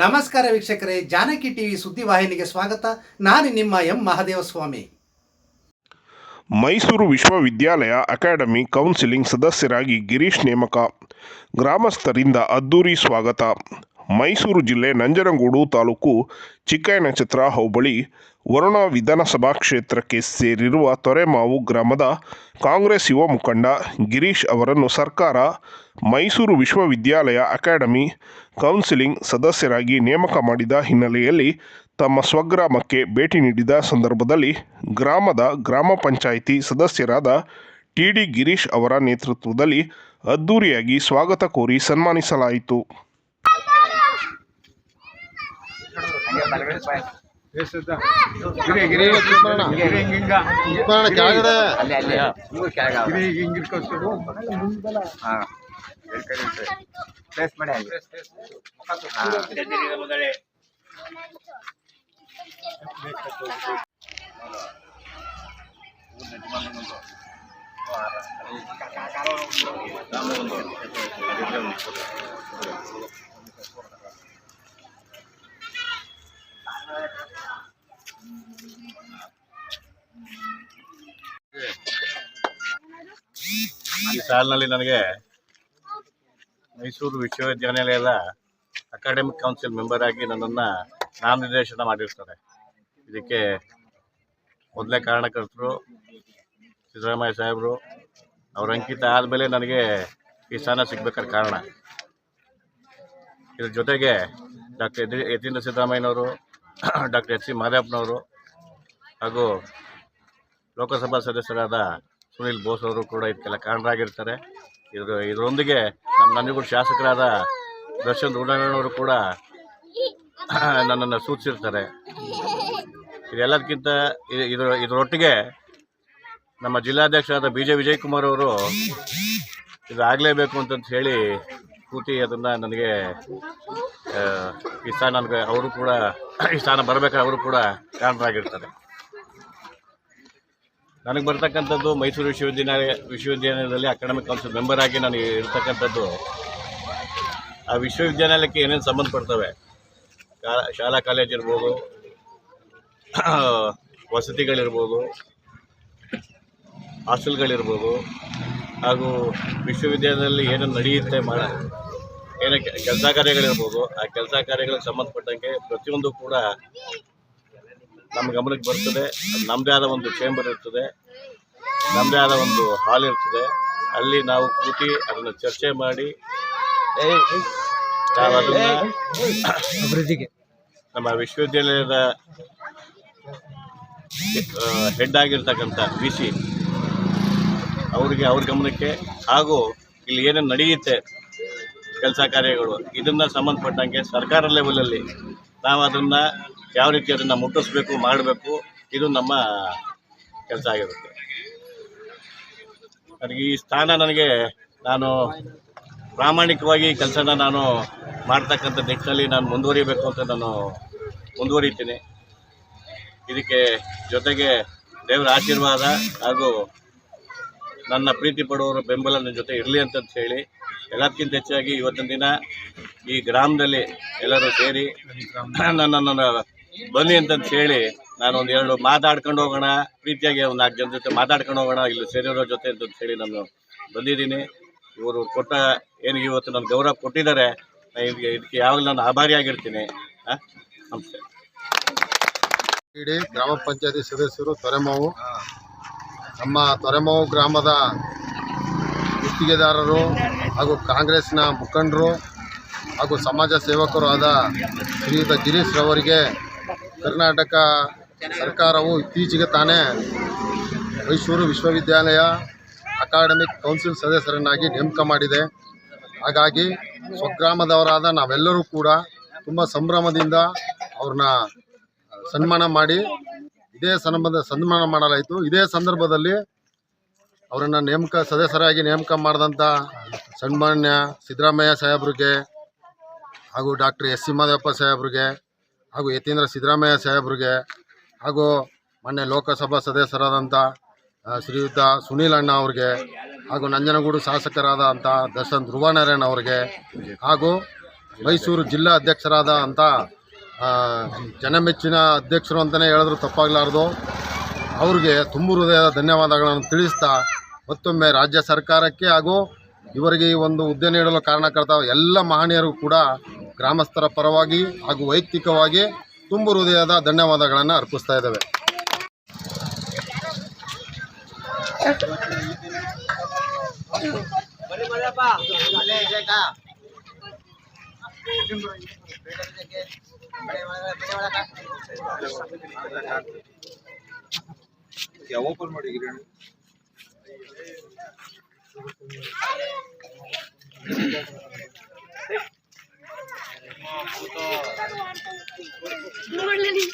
ನಮಸ್ಕಾರ ವೀಕ್ಷಕರೇ, ಜಾನಕಿ ಟಿವಿ ಸುದ್ದಿವಾಹಿನಿಗೆ ಸ್ವಾಗತ. ನಾನು ನಿಮ್ಮ ಎಂ. ಮಹದೇವಸ್ವಾಮಿ. ಮೈಸೂರು ವಿಶ್ವವಿದ್ಯಾಲಯ ಅಕಾಡೆಮಿ ಕೌನ್ಸಿಲಿಂಗ್ ಸದಸ್ಯರಾಗಿ ಗಿರೀಶ್ ನೇಮಕ. ಗ್ರಾಮಸ್ಥರಿಂದ ಅದ್ದೂರಿ ಸ್ವಾಗತ. ಮೈಸೂರು ಜಿಲ್ಲೆ ನಂಜನಗೂಡು ತಾಲೂಕು ಚಿಕ್ಕಯ್ಯನಛತ್ರ ಹೋಬಳಿ ವರುಣ ವಿಧಾನಸಭಾ ಕ್ಷೇತ್ರಕ್ಕೆ ಸೇರಿರುವ ತೊರೆಮಾವು ಗ್ರಾಮದ ಕಾಂಗ್ರೆಸ್ ಯುವ ಮುಖಂಡ ಗಿರೀಶ್ ಅವರನ್ನು ಸರ್ಕಾರ, ಮೈಸೂರು ವಿಶ್ವವಿದ್ಯಾಲಯ ಅಕಾಡೆಮಿ ಕೌನ್ಸಿಲಿಂಗ್ ಸದಸ್ಯರಾಗಿ ನೇಮಕ ಮಾಡಿದ ಹಿನ್ನೆಲೆಯಲ್ಲಿ ತಮ್ಮ ಸ್ವಗ್ರಾಮಕ್ಕೆ ಭೇಟಿ ನೀಡಿದ ಸಂದರ್ಭದಲ್ಲಿ ಗ್ರಾಮದ ಗ್ರಾಮ ಪಂಚಾಯಿತಿ ಸದಸ್ಯರಾದ ಟಿ ಡಿ ಗಿರೀಶ್ ಅವರ ನೇತೃತ್ವದಲ್ಲಿ ಅದ್ದೂರಿಯಾಗಿ ಸ್ವಾಗತ ಕೋರಿ ಸನ್ಮಾನಿಸಲಾಯಿತು ಗಿರಿ ಗಿರಿ ಕಿತ್ಕೊಳ್ಳೋಣ. ಕಿತ್ಕೊಳ್ಳೋಣ, ಕೆಳಗಡೆ ಅಲ್ಲಿ ಅಲ್ಲಿ ಇವ್ರು ಕೆಳಗೆ ಅವ್ರು. ಗಿರಿ ಹಿಂಗ್ ಇಟ್ಕೊಳ್ಸ್ಬಿಡು. ಹಾ. ಎರಡ್ ಕಡೆ ಇರ್ತದೆ. ಪ್ಲೇಸ್ ಮಾಡಿ ಅಲ್ಲಿ. ಹಾ. ಈ ಸಾಲಿನಲ್ಲಿ ನನಗೆ ಮೈಸೂರು ವಿಶ್ವವಿದ್ಯಾನಿಲಯದ ಅಕಾಡೆಮಿಕ್ ಕೌನ್ಸಿಲ್ ಮೆಂಬರ್ ಆಗಿ ನನ್ನನ್ನು ನಾಮನಿರ್ದೇಶನ ಮಾಡಿರ್ತಾರೆ. ಇದಕ್ಕೆ ಮೊದಲೇ ಕಾರಣಕರ್ತರು ಸಿದ್ದರಾಮಯ್ಯ ಸಾಹೇಬರು, ಅವ್ರ ಅಂಕಿತ ಆದಮೇಲೆ ನನಗೆ ಈ ಸ್ಥಾನ ಸಿಗ್ಬೇಕಾದ ಕಾರಣ. ಇದ್ರ ಜೊತೆಗೆ ಡಾಕ್ಟರ್ ಯತಿ ಯತೀಂದ್ರ ಸಿದ್ದರಾಮಯ್ಯನವರು ಡಾಕ್ಟರ್ ಎಚ್ ಸಿ ಮಾದಪ್ಪನವರು ಹಾಗೂ ಲೋಕಸಭಾ ಸದಸ್ಯರಾದ ಸುನಿಲ್ ಬೋಸ್ ಅವರು ಕೂಡ ಇದಕ್ಕೆಲ್ಲ ಕಾರಣರಾಗಿರ್ತಾರೆ. ಇದ್ರ ಇದರೊಂದಿಗೆ ನಮ್ಮ ನನಗೂ ಶಾಸಕರಾದ ದರ್ಶನ್ ರೂಢಣ್ಣನವರು ಕೂಡ ನನ್ನನ್ನು ಸೂಚಿಸಿರ್ತಾರೆ. ಇದೆಲ್ಲದಕ್ಕಿಂತ ಇದರ, ಇದರೊಟ್ಟಿಗೆ ನಮ್ಮ ಜಿಲ್ಲಾಧ್ಯಕ್ಷರಾದ ಬಿ ಜೆ ವಿಜಯಕುಮಾರ್ ಅವರು ಇದಾಗಲೇಬೇಕು ಅಂತಂತ ಹೇಳಿ ಕೂತಿ ಅದನ್ನು ನನಗೆ ಈ ಸ್ಥಾನ ಅವರು ಕೂಡ, ಈ ಸ್ಥಾನ ಬರಬೇಕಾದ್ರೆ ಅವರು ಕೂಡ ಕಾರಣರಾಗಿರ್ತಾರೆ. ನನಗೆ ಬರ್ತಕ್ಕಂಥದ್ದು ಮೈಸೂರು ವಿಶ್ವವಿದ್ಯಾನಿಲಯ, ವಿಶ್ವವಿದ್ಯಾನಿಲಯದಲ್ಲಿ ಅಕಾಡೆಮಿಕ್ ಕೌನ್ಸಿಲ್ ಮೆಂಬರ್ ಆಗಿ ನಾನು ಇರ್ತಕ್ಕಂಥದ್ದು, ಆ ವಿಶ್ವವಿದ್ಯಾನಿಲಯಕ್ಕೆ ಏನೇನು ಸಂಬಂಧಪಡ್ತವೆ ಶಾಲಾ ಕಾಲೇಜ್ ಇರ್ಬೋದು ವಸತಿಗಳಿರ್ಬೋದು, ಹಾಸ್ಟೆಲ್ಗಳಿರ್ಬೋದು, ಹಾಗೂ ವಿಶ್ವವಿದ್ಯಾಲಯದಲ್ಲಿ ಏನೇನು ನಡೆಯುತ್ತೆ ಮಾಡ ಏನೇ ಕೆಲಸ ಕಾರ್ಯಗಳಿರ್ಬೋದು ಆ ಕೆಲಸ ಕಾರ್ಯಗಳಿಗೆ ಸಂಬಂಧಪಟ್ಟಂಗೆ ಪ್ರತಿಯೊಂದು ಕೂಡ ನಮ್ಮ ಗಮನಕ್ಕೆ ಬರ್ತದೆ. ನಮ್ಮದೇ ಆದ ಒಂದು ಚೇಂಬರ್ ಇರ್ತದೆ. ನಮ್ಮದೇ ಆದ ಒಂದು ಹಾಲ್ ಇರ್ತದೆ. ಅಲ್ಲಿ ನಾವು ಕೂತಿ ಅದನ್ನು ಚರ್ಚೆ ಮಾಡಿ ನಾವು ಅದನ್ನ ನಮ್ಮ ವಿಶ್ವವಿದ್ಯಾಲಯದ ಹೆಡ್ ಆಗಿರ್ತಕ್ಕಂಥ ವಿ ಸಿ ಅವರಿಗೆ ಅವ್ರ ಗಮನಕ್ಕೆ ಹಾಗೂ ಇಲ್ಲಿ ಏನೇನು ನಡೆಯುತ್ತೆ ಕೆಲಸ ಕಾರ್ಯಗಳು. ಇದನ್ನು ಸಂಬಂಧಪಟ್ಟಂಗೆ ಸರ್ಕಾರ ಲೆವೆಲಲ್ಲಿ ನಾವು ಅದನ್ನು ಯಾವ ರೀತಿ ಅದನ್ನು ಮುಟ್ಟಿಸ್ಬೇಕು, ಮಾಡಬೇಕು, ಇದು ನಮ್ಮ ಕೆಲಸ ಆಗಿರುತ್ತೆ. ನನಗೆ ಈ ಸ್ಥಾನ ನನಗೆ ನಾನು ಪ್ರಾಮಾಣಿಕವಾಗಿ ಕೆಲಸನ ನಾನು ಮಾಡ್ತಕ್ಕಂಥ ನಿಟ್ಟಿನಲ್ಲಿ ನಾನು ಮುಂದುವರಿಬೇಕು ಅಂತ ನಾನು ಮುಂದುವರಿತೀನಿ. ಇದಕ್ಕೆ ಜೊತೆಗೆ ದೇವರ ಆಶೀರ್ವಾದ ಹಾಗೂ ನನ್ನ ಪ್ರೀತಿ ಪಡುವವರ ಬೆಂಬಲ ನನ್ನ ಜೊತೆ ಇರಲಿ ಅಂತಂತ ಹೇಳಿ ಎಲ್ಲದಕ್ಕಿಂತ ಹೆಚ್ಚಾಗಿ ಇವತ್ತಿನ ದಿನ ಈ ಗ್ರಾಮದಲ್ಲಿ ಎಲ್ಲರೂ ಸೇರಿ ನನ್ನನ್ನು ಬನ್ನಿ ಅಂತಂತ ಹೇಳಿ ನಾನು ಒಂದು ಎರಡು ಮಾತಾಡ್ಕೊಂಡು ಹೋಗೋಣ, ಪ್ರೀತಿಯಾಗಿ ಒಂದು ನಾಲ್ಕು ಜನ ಜೊತೆ ಮಾತಾಡ್ಕೊಂಡು ಹೋಗೋಣ, ಇಲ್ಲಿ ಸೇರಿರೋ ಜೊತೆ ಅಂತಂತ ಹೇಳಿ ನಾನು ಬಂದಿದ್ದೀನಿ. ಇವರು ಕೊಟ್ಟ ಏನು ಇವತ್ತು ನನ್ನ ಗೌರವ ಕೊಟ್ಟಿದ್ದಾರೆ ಇದಕ್ಕೆ ಇದಕ್ಕೆ ಯಾವಾಗಲೂ ನಾನು ಆಭಾರಿಯಾಗಿರ್ತೀನಿ. ಹಾಂ, ನಮಸ್ತೆ. ಇಡೀ ಗ್ರಾಮ ಪಂಚಾಯತಿ ಸದಸ್ಯರು ತೊರೆಮಾವು. ನಮ್ಮ ತೊರೆಮಾವು ಗ್ರಾಮದ ಗುತ್ತಿಗೆದಾರರು ಹಾಗೂ ಕಾಂಗ್ರೆಸ್ನ ಮುಖಂಡರು ಹಾಗೂ ಸಮಾಜ ಸೇವಕರು ಆದ ಶ್ರೀಯುತ ಗಿರೀಶ್ ರವರಿಗೆ ಕರ್ನಾಟಕ ಸರ್ಕಾರವು ಇತ್ತೀಚೆಗೆ ತಾನೇ ಮೈಸೂರು ವಿಶ್ವವಿದ್ಯಾಲಯ ಅಕಾಡೆಮಿಕ್ ಕೌನ್ಸಿಲ್ ಸದಸ್ಯರನ್ನಾಗಿ ನೇಮಕ ಮಾಡಿದೆ. ಹಾಗಾಗಿ ಸ್ವಗ್ರಾಮದವರಾದ ನಾವೆಲ್ಲರೂ ಕೂಡ ತುಂಬ ಸಂಭ್ರಮದಿಂದ ಅವ್ರನ್ನ ಸನ್ಮಾನ ಮಾಡಿ, ಇದೇ ಸಂಬಂಧ ಸನ್ಮಾನ ಮಾಡಲಾಯಿತು. ಇದೇ ಸಂದರ್ಭದಲ್ಲಿ ಅವರನ್ನು ನೇಮಕ, ಸದಸ್ಯರಾಗಿ ನೇಮಕ ಮಾಡಿದಂಥ ಸನ್ಮಾನ್ಯ ಸಿದ್ದರಾಮಯ್ಯ ಸಾಹೇಬ್ರಿಗೆ ಹಾಗೂ ಡಾಕ್ಟರ್ ಎಸ್ ಸಿ ಮಾದೇವಪ್ಪ ಸಾಹೇಬ್ರಿಗೆ ಹಾಗೂ ಯತೀಂದ್ರ ಸಿದ್ದರಾಮಯ್ಯ ಸಾಹೇಬ್ರಿಗೆ ಹಾಗೂ ಮೊನ್ನೆ ಲೋಕಸಭಾ ಸದಸ್ಯರಾದಂಥ ಶ್ರೀಯುತ ಸುನೀಲ್ ಅಣ್ಣ ಅವ್ರಿಗೆ ಹಾಗೂ ನಂಜನಗೂಡು ಶಾಸಕರಾದ ಅಂಥ ದರ್ಶನ್ ಧ್ರುವನಾರಾಯಣ ಅವ್ರಿಗೆ ಹಾಗೂ ಮೈಸೂರು ಜಿಲ್ಲಾ ಅಧ್ಯಕ್ಷರಾದ ಅಂತ ಜನಮೆಚ್ಚಿನ ಅಧ್ಯಕ್ಷರು ಅಂತಲೇ ಹೇಳಿದ್ರು ತಪ್ಪಾಗಲಾರ್ದು. ಅವ್ರಿಗೆ ತುಂಬು ಹೃದಯದ ಧನ್ಯವಾದಗಳನ್ನು ತಿಳಿಸ್ತಾ ಮತ್ತೊಮ್ಮೆ ರಾಜ್ಯ ಸರ್ಕಾರಕ್ಕೆ ಹಾಗೂ ಇವರಿಗೆ ಈ ಒಂದು ಹುದ್ದೆ ನೀಡಲು ಕಾರಣಕರ್ತ ಎಲ್ಲ ಮಹನೀಯರು ಕೂಡ ಗ್ರಾಮಸ್ಥರ ಪರವಾಗಿ ಹಾಗೂ ವೈಯಕ್ತಿಕವಾಗಿ ತುಂಬು ಹೃದಯದ ಧನ್ಯವಾದಗಳನ್ನು ಅರ್ಪಿಸ್ತಾ ಇದ್ದಾವೆ. ಓಪನ್ ಮಾಡಿ ಗಿರಣಿ ನೋಡ್ಲಿ